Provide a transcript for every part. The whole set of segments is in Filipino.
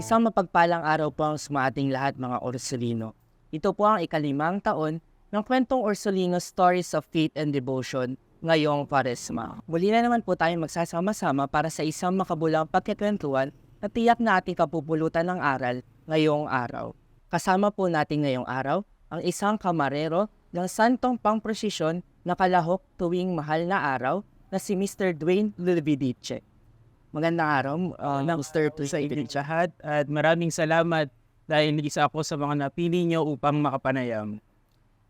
Isang mapagpalang araw po ang sumating lahat mga Orsolino. Ito po ang ikalimang taon ng kwentong Orsolino Stories of Faith and Devotion ngayong Paresma. Muli na naman po tayo magsasama-sama para sa isang makabulang pagkikwentuhan na tiyak na ating kapupulutan ng aral ngayong araw. Kasama po natin ngayong araw ang isang kamarero ng santong pangprosesyon na kalahok tuwing mahal na araw na si Mr. Dwayne Lulvidice. Magandang araw, uh, Mr. sa inyong lahat at maraming salamat dahil isa ako sa mga napili nyo upang makapanayam.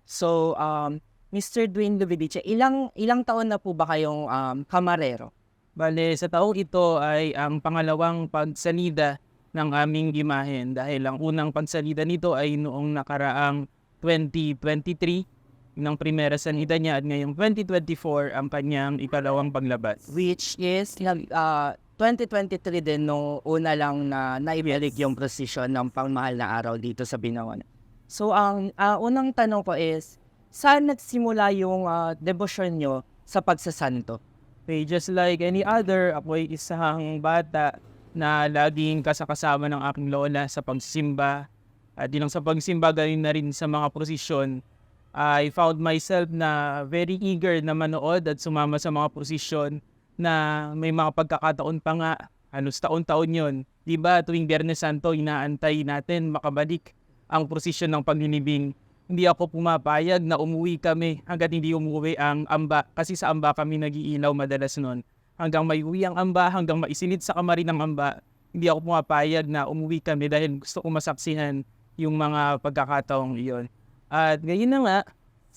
So, um, Mr. Dwayne Lubidiche, ilang ilang taon na po ba kayong um, kamarero? Bale, sa taong ito ay ang pangalawang pagsanida ng aming imahen dahil ang unang pagsanida nito ay noong nakaraang 2023 ng primera sanida niya at ngayong 2024 ang kanyang ikalawang paglabas. Which is, uh, 2023 din nung una lang na naibalik yung precision ng pangmahal na araw dito sa Binawan. So, ang uh, unang tanong ko is, saan nagsimula yung uh, devotion nyo sa pagsasanto? Okay, just like any other, ako ay isang bata na laging kasakasama ng aking lola sa pagsimba. At di lang sa pagsimba, galing na rin sa mga prosesyon. I found myself na very eager na manood at sumama sa mga prosesyon na may mga pagkakataon pa nga, halos taon-taon yon. Di ba tuwing Biyernes Santo, inaantay natin makabalik ang prosesyon ng paglilibing. Hindi ako pumapayag na umuwi kami hanggat hindi umuwi ang amba kasi sa amba kami nagiilaw madalas noon. Hanggang may uwi ang amba, hanggang maisilid sa kamarin ng amba, hindi ako pumapayag na umuwi kami dahil gusto ko masaksihan yung mga pagkakataong iyon. At ngayon na nga,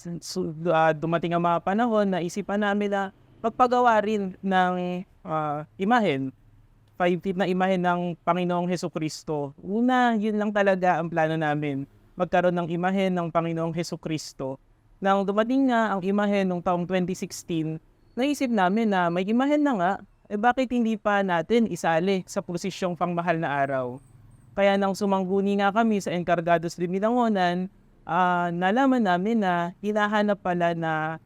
uh, dumating ang mga panahon na isipan namin na magpagawa rin ng uh, imahen, five feet na imahen ng Panginoong Heso Kristo. Una, yun lang talaga ang plano namin, magkaroon ng imahen ng Panginoong Heso Kristo. Nang dumating nga ang imahen ng taong 2016, naisip namin na may imahen na nga, eh bakit hindi pa natin isali sa posisyong pangmahal na araw? Kaya nang sumangguni nga kami sa Encargados de Binangonan, uh, nalaman namin na hinahanap pala na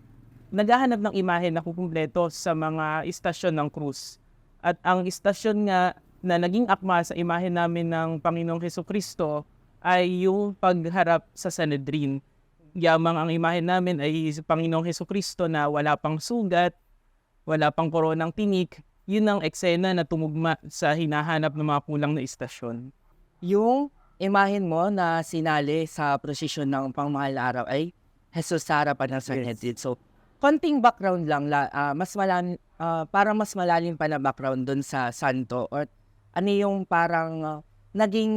naghahanap ng imahe na kukumpleto sa mga istasyon ng cruise. At ang istasyon nga na naging akma sa imahe namin ng Panginoong Heso Kristo ay yung pagharap sa Sanedrin. Yamang ang imahe namin ay sa Panginoong Heso Kristo na wala pang sugat, wala pang koronang tinik. Yun ang eksena na tumugma sa hinahanap ng mga kulang na istasyon. Yung imahin mo na sinali sa prosesyon ng pangmahal araw ay Jesus sa harapan ng Sanhedrin. Yes. So, konting background lang, la, uh, mas malam, uh, para mas malalim pa na background dun sa santo or ano yung parang uh, naging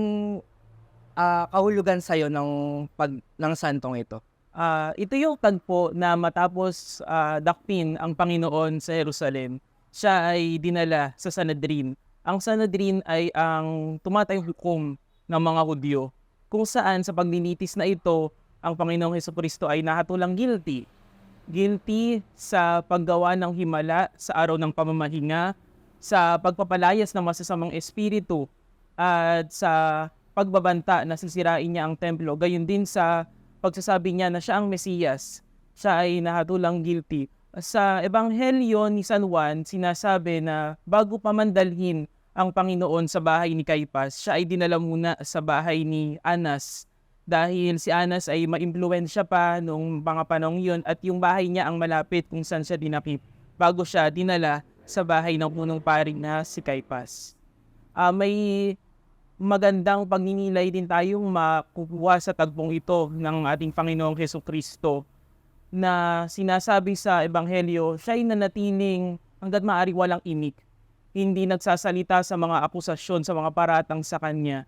uh, kahulugan sa'yo ng, pag, ng santong ito? Uh, ito yung tagpo na matapos uh, dakpin ang Panginoon sa Jerusalem, siya ay dinala sa Sanedrin. Ang Sanedrin ay ang tumatayong hukom ng mga Hudyo, kung saan sa paglilitis na ito, ang Panginoong Heso Kristo ay nahatulang guilty guilty sa paggawa ng himala sa araw ng pamamahinga, sa pagpapalayas ng masasamang espiritu, at sa pagbabanta na sisirain niya ang templo. Gayon din sa pagsasabi niya na siya ang Mesiyas, siya ay nahatulang guilty. Sa Ebanghelyo ni San Juan, sinasabi na bago pa mandalhin ang Panginoon sa bahay ni Caipas, siya ay dinala muna sa bahay ni Anas dahil si Anas ay maimpluwensya pa noong mga panong yun at yung bahay niya ang malapit kung saan siya dinakip bago siya dinala sa bahay ng punong paring na si Kaipas. Uh, may magandang pagninilay din tayong makukuha sa tagpong ito ng ating Panginoong Heso Kristo na sinasabi sa Ebanghelyo, siya ay nanatiling hanggat maaari walang imik. Hindi nagsasalita sa mga akusasyon, sa mga paratang sa Kanya,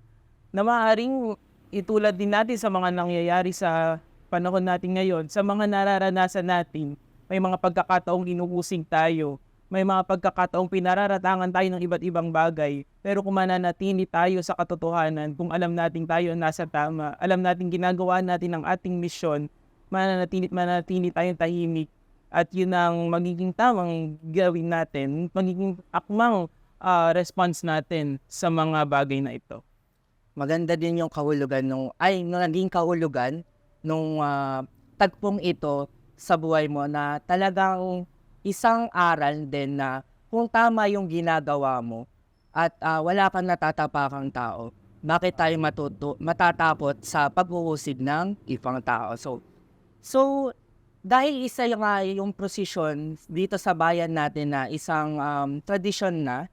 na maaaring itulad din natin sa mga nangyayari sa panahon natin ngayon, sa mga nararanasan natin, may mga pagkakataong inuusig tayo, may mga pagkakataong pinararatangan tayo ng iba't ibang bagay, pero kung mananatili tayo sa katotohanan, kung alam natin tayo nasa tama, alam natin ginagawa natin ang ating misyon, mananatili, mananatili tayong tahimik, at yun ang magiging tamang gawin natin, magiging akmang uh, response natin sa mga bagay na ito maganda din yung kahulugan nung ay naging kahulugan nung uh, tagpong ito sa buhay mo na talagang isang aral din na kung tama yung ginagawa mo at uh, wala kang natatapakang tao, bakit tayo matuto, matatakot sa paghuhusig ng ibang tao. So, so dahil isa yung, nga yung prosesyon dito sa bayan natin na isang um, tradisyon na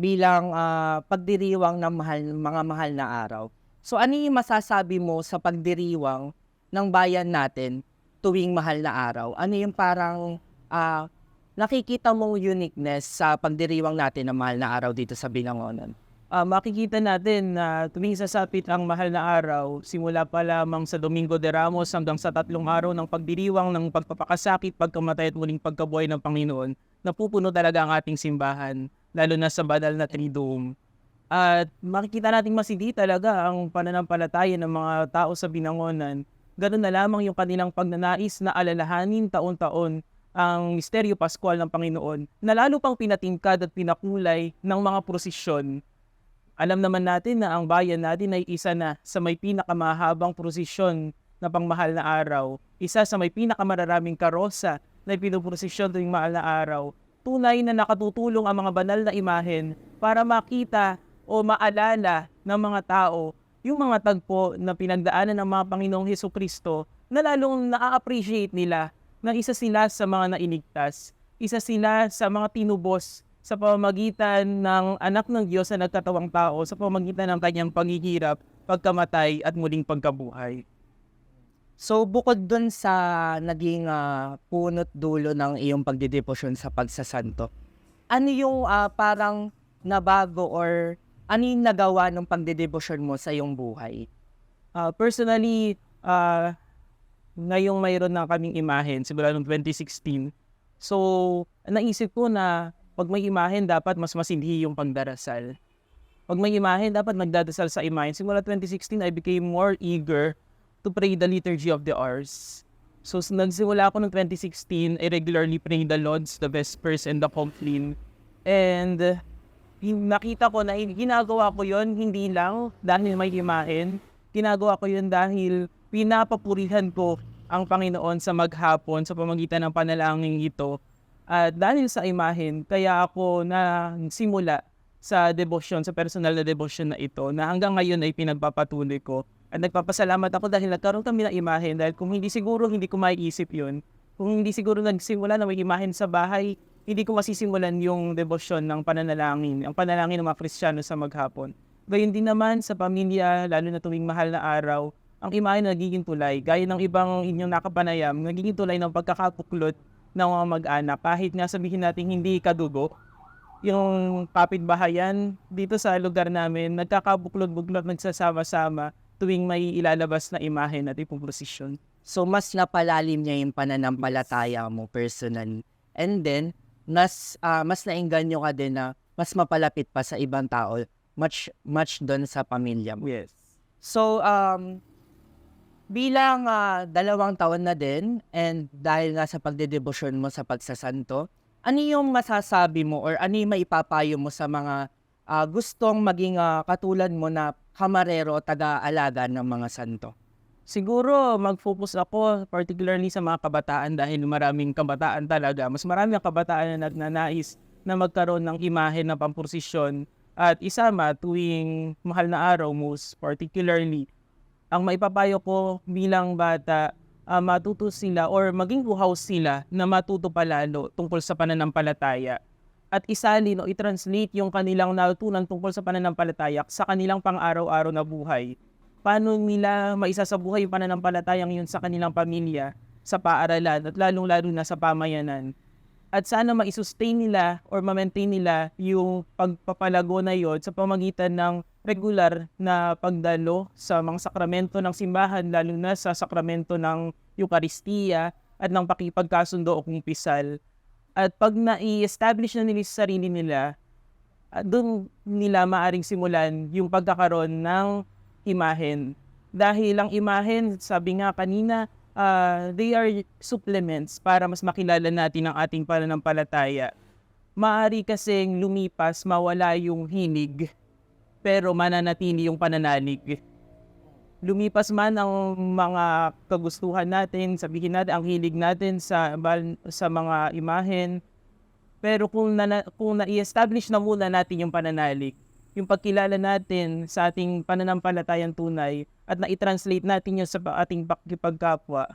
bilang ah, pagdiriwang ng mahal, mga mahal na araw. So ano yung masasabi mo sa pagdiriwang ng bayan natin tuwing mahal na araw? Ano yung parang ah, nakikita mong uniqueness sa pagdiriwang natin ng mahal na araw dito sa Binangonan? Ah, makikita natin na tuwing sasapit ang mahal na araw, simula pa lamang sa Domingo de Ramos hanggang sa tatlong araw ng pagdiriwang ng pagpapakasakit, pagkamatay at muling pagkabuhay ng Panginoon, napupuno talaga ang ating simbahan, lalo na sa banal na Triduum. At makikita natin masindi talaga ang pananampalataya ng mga tao sa Binangonan. Ganun na lamang yung kanilang pagnanais na alalahanin taon-taon ang misteryo Pascual ng Panginoon na lalo pang pinatingkad at pinakulay ng mga prosesyon alam naman natin na ang bayan natin ay isa na sa may pinakamahabang prosesyon na pangmahal na araw. Isa sa may pinakamararaming karosa na pinuprosesyon tuwing mahal na araw. Tunay na nakatutulong ang mga banal na imahen para makita o maalala ng mga tao yung mga tagpo na pinagdaanan ng mga Panginoong Heso Kristo na lalong na-appreciate nila na isa sila sa mga nainigtas. Isa sila sa mga tinubos sa pamamagitan ng anak ng Diyos na nagkatawang tao sa pamamagitan ng kanyang panghihirap, pagkamatay at muling pagkabuhay. So bukod dun sa naging ah, punot dulo ng iyong pagdedebosyon sa pagsasanto, ano yung ah, parang nabago or ano yung nagawa ng pagdedebosyon mo sa iyong buhay? Ah, personally, ah, ngayong mayroon na kaming imahen, simula noong 2016. So, naisip ko na pag may imahen, dapat mas masindi yung pagdarasal. Pag may imahen, dapat nagdadasal sa imahen. Simula 2016, I became more eager to pray the Liturgy of the Hours. So, nagsimula ako noong 2016, I regularly pray the Lauds, the Vespers, and the Compline. And uh, nakita ko na ginagawa ko yon hindi lang dahil may imahen. Ginagawa ko yun dahil pinapapurihan ko ang Panginoon sa maghapon sa pamagitan ng panalangin ito. At dahil sa imahen, kaya ako na simula sa devotion, sa personal na devotion na ito, na hanggang ngayon ay pinagpapatuloy ko. At nagpapasalamat ako dahil nagkaroon kami ng imahen dahil kung hindi siguro, hindi ko maiisip yun. Kung hindi siguro nagsimula na may imahen sa bahay, hindi ko masisimulan yung devotion ng pananalangin, ang panalangin ng mga Kristiyano sa maghapon. Gayun din naman sa pamilya, lalo na tuwing mahal na araw, ang imahen nagiging tulay. Gaya ng ibang inyong nakapanayam, nagiging tulay ng pagkakapuklot ng mga mag-anak. Kahit nga sabihin natin hindi kadugo, yung kapitbahayan dito sa lugar namin, nagkakabuklod-buklod, nagsasama-sama tuwing may ilalabas na imahen at ipoprosesyon. So mas napalalim niya yung pananampalataya mo personally. And then, mas, ah, mas nainganyo ka din na mas mapalapit pa sa ibang tao, much, much doon sa pamilya mo. Yes. So, um, bilang ah, dalawang taon na din, and dahil nga sa pagdedebosyon mo sa pagsasanto, ano yung masasabi mo or ano yung maipapayo mo sa mga ah, gustong maging ah, katulad mo na kamarero taga-alaga ng mga santo? Siguro mag-focus ako particularly sa mga kabataan dahil maraming kabataan talaga. Mas marami ang kabataan na nagnanais na magkaroon ng imahe na pampursisyon at isama tuwing mahal na araw most particularly. Ang maipapayo ko bilang bata, ah, matuto sila or maging uhaw sila na matuto palalo tungkol sa pananampalataya at isalin o i-translate yung kanilang natutunan tungkol sa pananampalataya sa kanilang pang-araw-araw na buhay paano nila maisasabuhay yung pananampalatayang yun sa kanilang pamilya, sa paaralan, at lalong-lalo na sa pamayanan. At sana maisustain nila or ma-maintain nila yung pagpapalago na yun sa pamagitan ng regular na pagdalo sa mga sakramento ng simbahan, lalo na sa sakramento ng Eucharistia at ng pakipagkasundo o kumpisal. At pag na-establish na nila sa sarili nila, at doon nila maaring simulan yung pagkakaroon ng imahen. Dahil ang imahen, sabi nga kanina, ah, they are supplements para mas makilala natin ang ating pananampalataya. Maari kasing lumipas, mawala yung hinig, pero mananatili yung pananalig. Lumipas man ang mga kagustuhan natin, sabihin natin ang hilig natin sa sa mga imahen, pero kung na, kung na-establish na muna natin yung pananalig, yung pagkilala natin sa ating pananampalatayang tunay at na-translate natin yun sa ating pakikipagkapwa,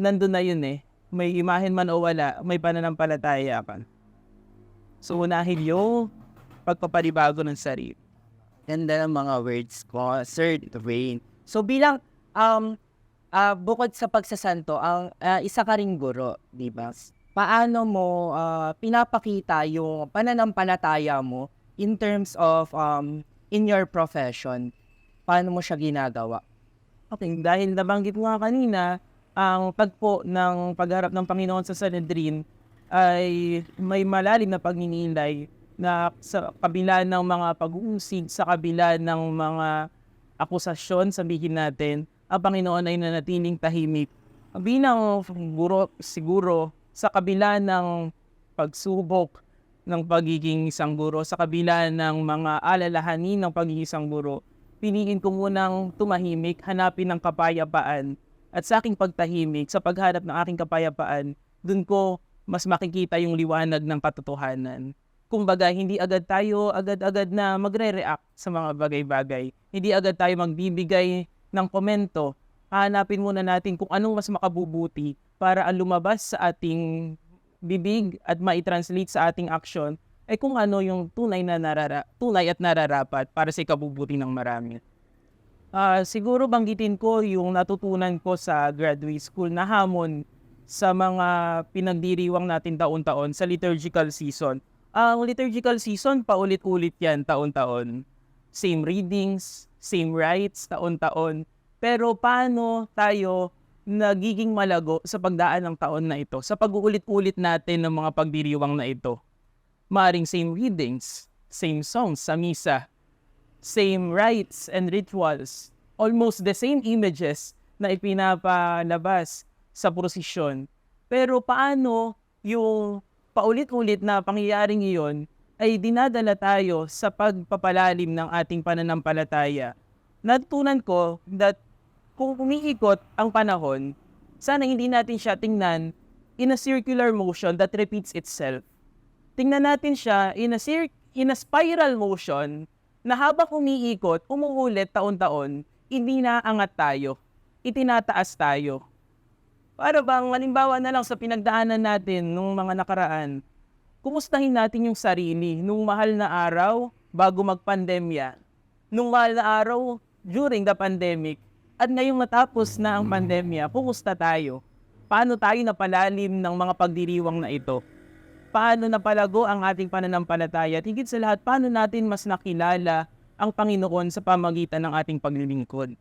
nandun na yun eh. May imahen man o wala, may pananampalataya ka. So, unahin yung pagpapalibago ng sarili. Ganda ng mga words ko, Sir Dwayne. So bilang um ah, bukod sa pagsasanto, ang ah, isa ka ring guro, di ba? Paano mo ah, pinapakita yung pananampalataya mo in terms of um in your profession? Paano mo siya ginagawa? Okay, dahil nabanggit mo nga kanina, ang tagpo ng pagharap ng Panginoon sa Sanhedrin ay may malalim na pagninilay na sa kabila ng mga pag-uusig, sa kabila ng mga akusasyon, sabihin natin, ang Panginoon ay nanatiling tahimik. Bilang guro, siguro, sa kabila ng pagsubok ng pagiging isang guro, sa kabila ng mga alalahanin ng pagiging isang guro, piliin ko munang tumahimik, hanapin ng kapayapaan. At sa aking pagtahimik, sa paghanap ng aking kapayapaan, dun ko mas makikita yung liwanag ng katotohanan. Kumbaga, hindi agad tayo agad-agad na magre-react sa mga bagay-bagay. Hindi agad tayo magbibigay ng komento. Hanapin muna natin kung anong mas makabubuti para ang lumabas sa ating bibig at ma-translate sa ating action ay kung ano yung tunay na narara tunay at nararapat para sa ikabubuti ng marami. Ah, siguro banggitin ko yung natutunan ko sa graduate school na hamon sa mga pinagdiriwang natin taon-taon sa liturgical season. Ang liturgical season, paulit-ulit yan taon-taon. Same readings, same rites, taon-taon. Pero paano tayo nagiging malago sa pagdaan ng taon na ito, sa pag-uulit-ulit natin ng mga pagdiriwang na ito? Maring same readings, same songs sa misa, same rites and rituals, almost the same images na ipinapalabas sa prosesyon. Pero paano yung paulit-ulit na pangyayaring iyon ay dinadala tayo sa pagpapalalim ng ating pananampalataya. Natutunan ko that kung umiikot ang panahon, sana hindi natin siya tingnan in a circular motion that repeats itself. Tingnan natin siya in a, cir- in a spiral motion na habang umiikot, umuulit taon-taon, hindi naangat tayo, itinataas tayo. Para bang, halimbawa na lang sa pinagdaanan natin nung mga nakaraan, kumustahin natin yung sarili nung mahal na araw bago magpandemya, nung mahal na araw during the pandemic, at ngayong natapos na ang pandemya, kumusta tayo? Paano tayo napalalim ng mga pagdiriwang na ito? Paano napalago ang ating pananampalataya? At higit sa lahat, paano natin mas nakilala ang Panginoon sa pamagitan ng ating paglilingkod?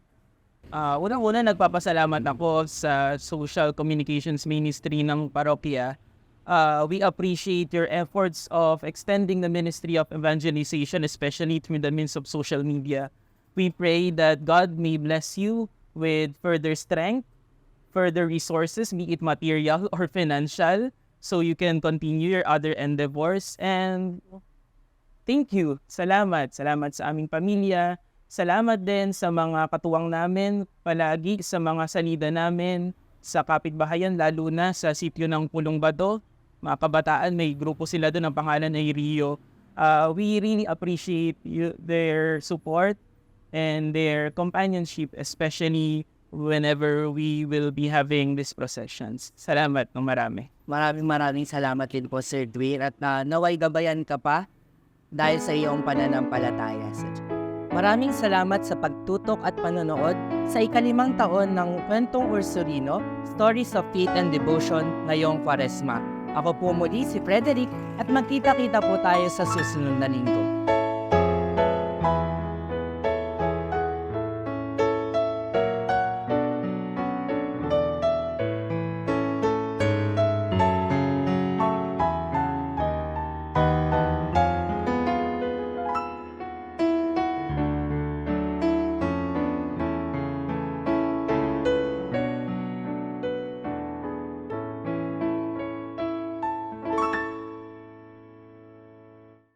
Ah, unang-una, nagpapasalamat ako sa Social Communications Ministry ng parokya. Ah, we appreciate your efforts of extending the ministry of evangelization, especially through the means of social media. We pray that God may bless you with further strength, further resources, be it material or financial, so you can continue your other endeavors. And thank you. Salamat. Salamat sa aming pamilya. Salamat din sa mga katuwang namin, palagi sa mga salida namin, sa kapitbahayan, lalo na sa sityo ng Pulong Bato. Mga kabataan, may grupo sila doon, ang pangalan ay Rio. Uh, we really appreciate you, their support and their companionship, especially whenever we will be having these processions. Salamat ng marami. Maraming maraming salamat din po Sir Dwayne at na naway gabayan ka pa dahil sa iyong pananampalataya sa Diyos. Maraming salamat sa pagtutok at panonood sa ikalimang taon ng Kwentong Ursulino, Stories of Faith and Devotion ngayong Kwaresma. Ako po muli si Frederick at magkita-kita po tayo sa susunod na linggo.